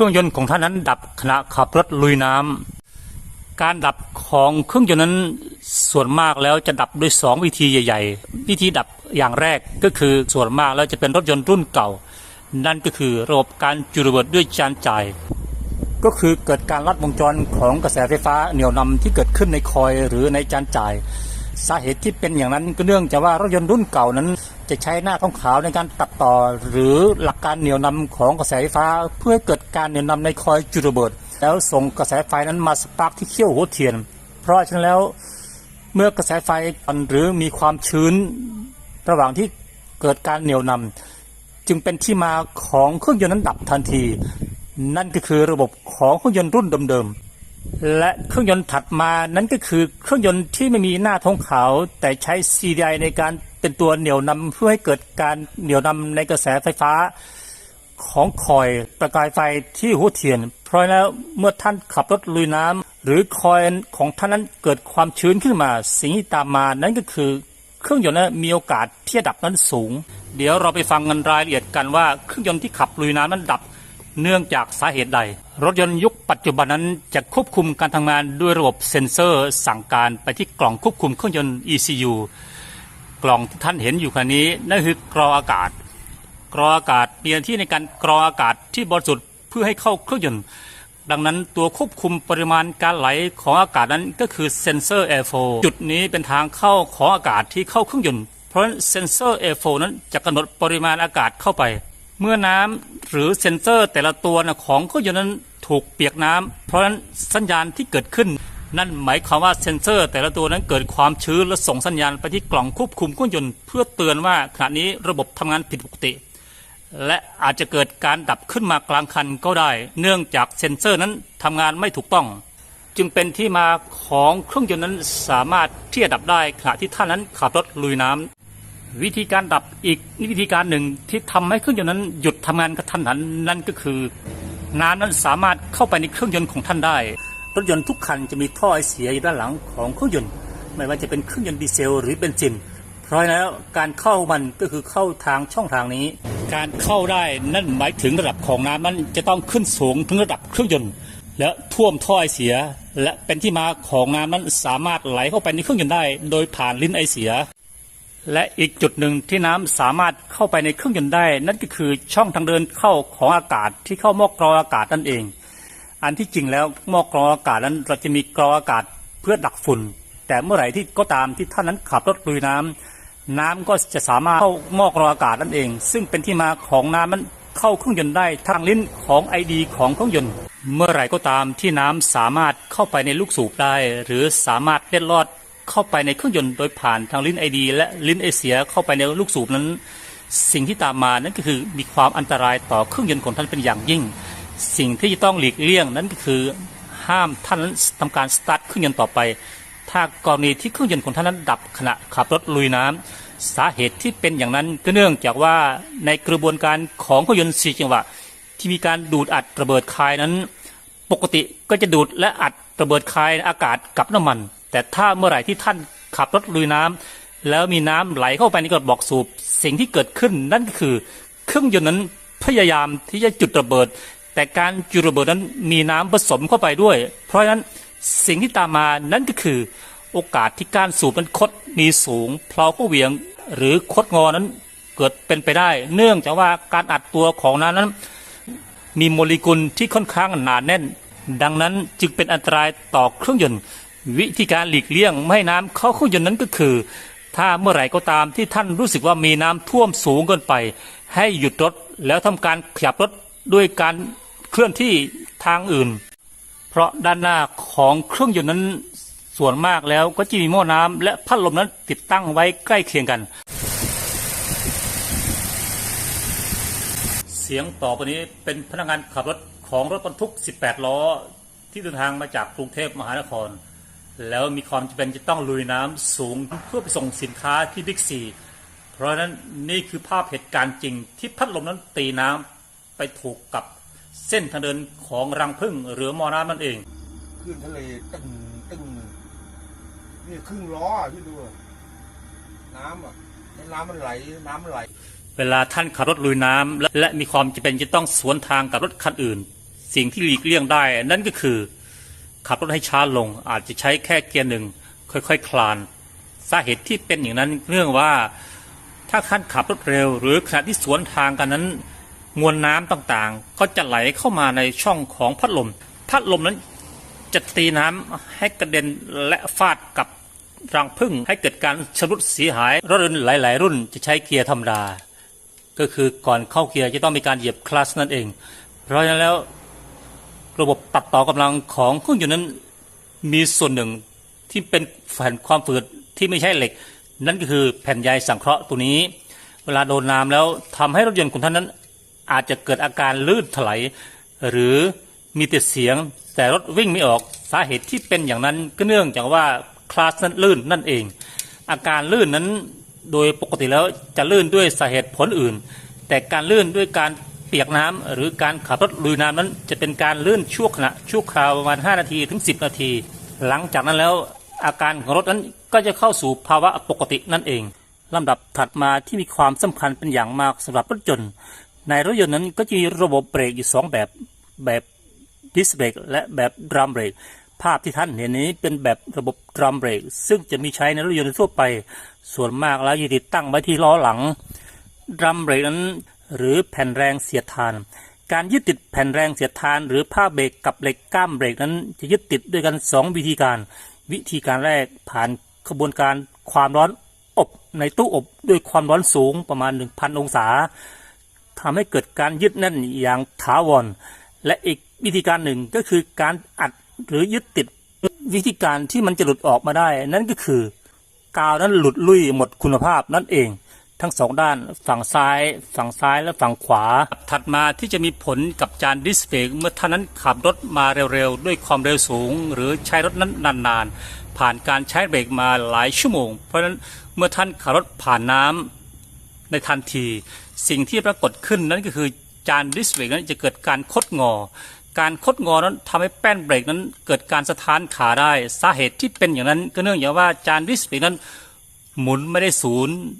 ครื่องยนต์ของท่านนั้น ดับขณะขับรถลุยน้ำการดับของเครื่องยนต์นั้นส่วนมากแล้วจะดับด้วยสองวิธีใหญ่ ๆ วิธีดับอย่างแรกก็คือส่วนมากแล้วจะเป็นรถยนต์รุ่นเก่า นั่นก็คือระบบการจุดระเบิดด้วยจานจ่าย ก็คือเกิดการลัดวงจรของกระแสไฟฟ้าเหนี่ยวนำที่เกิดขึ้นในคอยหรือในจานจ่าย สาเหตุที่เป็นอย่างนั้นก็เนื่องจากว่ารถยนต์รุ่นเก่านั้นจะใช้หน้าท้องขาวในการตัดต่อ หรือหลักการเหนี่ยวนำของกระแสไฟฟ้า เพื่อเกิด การเหนี่ยวนำในคอยจุดระเบิด แล้วส่งกระแสไฟนั้นมาสปาร์กที่เขี้ยวหัวเทียน เพราะฉะนั้นแล้วเมื่อกระแสไฟอ่อนหรือมีความชื้นระหว่างที่เกิดการเหนี่ยวนำจึงเป็นที่มาของเครื่องยนต์นั้นดับทันที นั่นก็คือระบบของเครื่องยนต์รุ่นเดิมๆและเครื่องยนต์ถัดมานั้นก็คือเครื่องยนต์ที่ไม่มีหน้าท้องขาว แต่ใช้ CDI ในการเป็นตัวเหนี่ยวนำเพื่อให้เกิดการเหนี่ยวนำในกระแสไฟฟ้า ของคอยประกายไฟที่หัวเทียน เพราะแล้วเมื่อท่านขับรถลุยน้ำหรือคอยของท่านนั้นเกิดความชื้นขึ้นมา สิ่งที่ตามมานั้นก็คือ เครื่องยนต์นั้นมีโอกาสที่จะดับนั้นสูง เดี๋ยวเราไปฟังกันรายละเอียดกันว่าเครื่องยนต์ที่ขับลุยน้ำนั้นดับ เนื่องจากสาเหตุใด รถยนต์ยุคปัจจุบันนั้นจะควบคุมการทำงานด้วยระบบเซ็นเซอร์ สั่งการไปที่กล่องควบคุมเครื่องยนต์ ECU กล่องที่ท่านเห็นอยู่คันนี้นั่นคือกรองอากาศ กรองอากาศมีหน้าที่ในการกรองอากาศที่บริสุทธิ์เพื่อให้เข้าเครื่องยนต์ ดังนั้นตัวควบคุมปริมาณการไหลของอากาศนั้นก็คือเซนเซอร์ airflow จุดนี้เป็นทางเข้าของอากาศที่เข้าเครื่องยนต์ เพราะเซนเซอร์ airflow นั้นจะกำหนดปริมาณอากาศเข้าไป เมื่อน้ำหรือเซนเซอร์แต่ละตัวนะของเครื่องยนต์นั้นถูกเปียกน้ำเพราะฉะนั้นสัญญาณที่เกิดขึ้น นั่นหมายความว่าเซ็นเซอร์ แต่ละตัวนั้นเกิดความชื้นและส่งสัญญาณไปที่กล่องควบคุมเครื่องยนต์เพื่อเตือนว่าขณะนี้ระบบทำงานผิดปกติ และอาจจะเกิดการดับขึ้นมากลางคันก็ได้ เนื่องจากเซ็นเซอร์นั้นทำงานไม่ถูกต้อง จึงเป็นที่มาของเครื่องยนต์นั้นสามารถที่จะดับได้ขณะที่ท่านนั้นขับรถลุยน้ำวิธีการดับอีกวิธีการหนึ่งที่ทำให้เครื่องยนต์นั้นหยุดทำงานกระทันหันนั่นก็คือ น้ำนั้นสามารถเข้าไปในเครื่องยนต์ของท่านได้ รถยนต์ทุกคันจะมีท่อไอเสียอยู่ด้านหลังของเครื่องยนต์ ไม่ว่าจะเป็นเครื่องยนต์ดีเซล หรือเบนซิน เพราะฉะนั้นแล้วการเข้ามันก็คือเข้าทางช่องทางนี้ การเข้าได้นั่นหมายถึงระดับของน้ำมันจะต้องขึ้นสูงถึงระดับเครื่องยนต์และท่วมท่อไอเสีย และเป็นที่มาของน้ำนั้นสามารถไหลเข้าไปในเครื่องยนต์ได้ โดยผ่านลิ้นไอเสีย และอีกจุดหนึ่งที่น้ำสามารถเข้าไปในเครื่องยนต์ได้ นั่นก็คือช่องทางเดินเข้าของอากาศที่เข้าหม้อกรองอากาศนั่นเอง อันที่จริงแล้วหม้อกรองอากาศนั้นเราจะมีกรองอากาศเพื่อดักฝุ่น แต่เมื่อไหร่ที่ก็ตามที่ท่านนั้นขับรถลุยน้ำ น้ำก็จะสามารถเข้าหม้อกรออากาศนั่นเอง ซึ่งเป็นที่มาของน้ำนั้นเข้าเครื่องยนต์ได้ทางลิ้นของไอดีของเครื่องยนต์ เมื่อไหร่ก็ตามที่น้ำสามารถเข้าไปในลูกสูบได้ หรือสามารถเล็ดลอดเข้าไปในเครื่องยนต์โดยผ่านทางลิ้นไอดี และลิ้นไอเสียเข้าไปในลูกสูบนั้น สิ่งที่ตามมานั่นก็คือมีความอันตรายต่อเครื่องยนต์ของท่านเป็นอย่างยิ่ง สิ่งที่จะต้องหลีกเลี่ยงนั้นก็คือห้ามท่านนั้นทำการสตาร์ทเครื่องยนต์ต่อไป ถ้ากรณีที่เครื่องยนต์ของท่านนั้นดับขณะขับรถลุยน้ำสาเหตุที่เป็นอย่างนั้นก็เนื่องจากว่าในกระบวนการของเครื่องยนต์สี่จังหวะ ที่มีการดูดอัดระเบิดคายนั้น ปกติก็จะดูดและอัดระเบิดคายอากาศกับน้ำมัน แต่ถ้าเมื่อไหร่ที่ท่านขับรถลุยน้ำแล้วมีน้ำไหลเข้าไปในกระบอกสูบสิ่งที่เกิดขึ้นนั่นก็คือ เครื่องยนต์นั้นพยายามที่จะจุดระเบิด แต่การจุดระเบิดนั้นมีน้ำผสมเข้าไปด้วย เพราะฉะนั้น สิ่งที่ตามมานั่นก็คือ โอกาสที่การสูบนั้นคดมีสูงเพลาเข้าเหวี่ยงหรือคดงอนั้นเกิดเป็นไปได้ เนื่องจากว่าการอัดตัวของน้ำนั้น มีโมเลกุลที่ค่อนข้างหนาแน่น ดังนั้นจึงเป็นอันตรายต่อเครื่องยนต์ วิธีการหลีกเลี่ยงไม่ให้น้ำเข้าเครื่องยนต์นั้นก็คือ ถ้าเมื่อไหร่ก็ตามที่ท่านรู้สึกว่ามีน้ำท่วมสูงเกินไป ให้หยุดรถแล้วทำการขยับรถด้วยการเคลื่อนที่ทางอื่น เพราะด้านหน้าของเครื่องยนต์นั้นส่วนมากแล้วก็จะมีหม้อน้ำและพัดลมนั้นติดตั้งไว้ใกล้เคียงกัน เสียงต่อไปนี้เป็นพนักงานขับรถของรถบรรทุก 18 ล้อ ที่เดินทางมาจากกรุงเทพมหานคร แล้วมีความจำเป็นจะต้องลุยน้ำสูงเพื่อไปส่งสินค้าที่บิ๊กซีเพราะฉะนั้นนี่คือภาพเหตุการณ์จริงที่พัดลมนั้นตีน้ำไปถูกกับ เส้นทางเดินของรังผึ้งหรือมอน้ำนั่นเองขึ้นทะเลตึงตึงนี่ครึ่งล้ออะที่ดูอะน้ำอะแล้วน้ำมันไหลน้ำมันไหล เวลาท่านขับรถลุยน้ำและและมีความจำเป็นจะต้องสวนทางกับรถคันอื่น สิ่งที่หลีกเลี่ยงได้ นั่นก็คือ ขับรถให้ช้าลงอาจจะใช้แค่เกียร์หนึ่งค่อยๆคคลาน สาเหตุที่เป็นอย่างนั้นเนื่องว่าถ้าท่านขับรถเร็ว หรือขณะที่สวนทางกันนั้น มวลน้ำต่างๆ ก็จะไหลเข้ามาในช่องของพัดลม พัดลมนั้นจะตีน้ำให้กระเด็นและฟาดกับรังผึ้งให้เกิดการชำรุดเสียหายรถยนต์หลาย ๆ รุ่นจะใช้เกียร์ธรรมดา ก็คือก่อนเข้าเกียร์จะต้องมีการเหยียบคลัชนั่นเอง เพราะฉะนั้นแล้วระบบตัดต่อกำลังของเครื่องยนต์นั้นมีส่วนหนึ่งที่เป็นแผ่นความฝืดที่ไม่ใช่เหล็ก นั่นก็คือแผ่นใยสังเคราะห์ตัวนี้ เวลาโดนน้ำแล้วทำให้รถยนต์ของท่านนั้น อาจจะเกิดอาการลื่นถลายหรือมีแต่เสียง แต่รถวิ่งไม่ออกสาเหตุที่เป็นอย่างนั้นก็เนื่องจากว่าคลาสนั้นลื่นนั่นเอง อาการลื่นนั้นโดยปกติแล้วจะลื่นด้วยสาเหตุผลอื่น แต่การลื่นด้วยการเปียกน้ำหรือการขับรถลุยน้ำนั้น จะเป็นการลื่นชั่วขณะชั่วคราวประมาณ 5 นาทีถึง 10 นาที หลังจากนั้นแล้วอาการของรถนั้นก็จะเข้าสู่ภาวะปกตินั่นเองลำดับถัดมาที่มีความสำคัญเป็นอย่างมากสำหรับรถยนต์ ในรถยนต์นั้นก็จะมีระบบเบรกอยู่สองแบบแบบดิสเบรกและแบบดรัมเบรกภาพที่ท่านเห็นนี้เป็นแบบระบบดรัมเบรกซึ่งจะมีใช้ในรถยนต์ทั่วไป ส่วนมากแล้วจะติดตั้งไว้ที่ล้อหลังดรัมเบรกนั้น หรือแผ่นแรงเสียดทาน การยึดติดแผ่นแรงเสียดทาน หรือผ้าเบรกกับเหล็กก้ามเบรกนั้น จะยึดติดด้วยกัน 2 วิธีการ วิธีการแรกผ่านกระบวนการความร้อนอบในตู้อบด้วยความร้อนสูงประมาณ 1,000 องศา ทำให้เกิดการยึดแน่นอย่างถาวร และอีกวิธีการหนึ่งก็คือการอัดหรือยึดติดวิธีการที่มันจะหลุดออกมาได้ นั่นก็คือกาวนั้นหลุดลุ่ยหมดคุณภาพนั่นเอง ทั้งสองด้านฝั่งซ้าย ฝั่งซ้ายและฝั่งขวา ถัดมาที่จะมีผลกับจานดิสเพย์เมื่อท่านนั้นขับรถมาเร็วๆ ด้วยความเร็วสูง หรือใช้รถนั้นนานๆ ผ่านการใช้เบรกมาหลายชั่วโมง เพราะฉะนั้นเมื่อท่านขับรถผ่านน้ำ ในทันที สิ่งที่ปรากฏขึ้นนั้นก็คือจานดิสเบรกนั้นจะเกิดการคดงอ การคดงอนั้นทำให้แป้นเบรกนั้นเกิดการสะท้านขาได้สาเหตุที่เป็นอย่างนั้น ก็เนื่องจากว่าจานดิสเบรกนั้นหมุนไม่ได้ศูนย์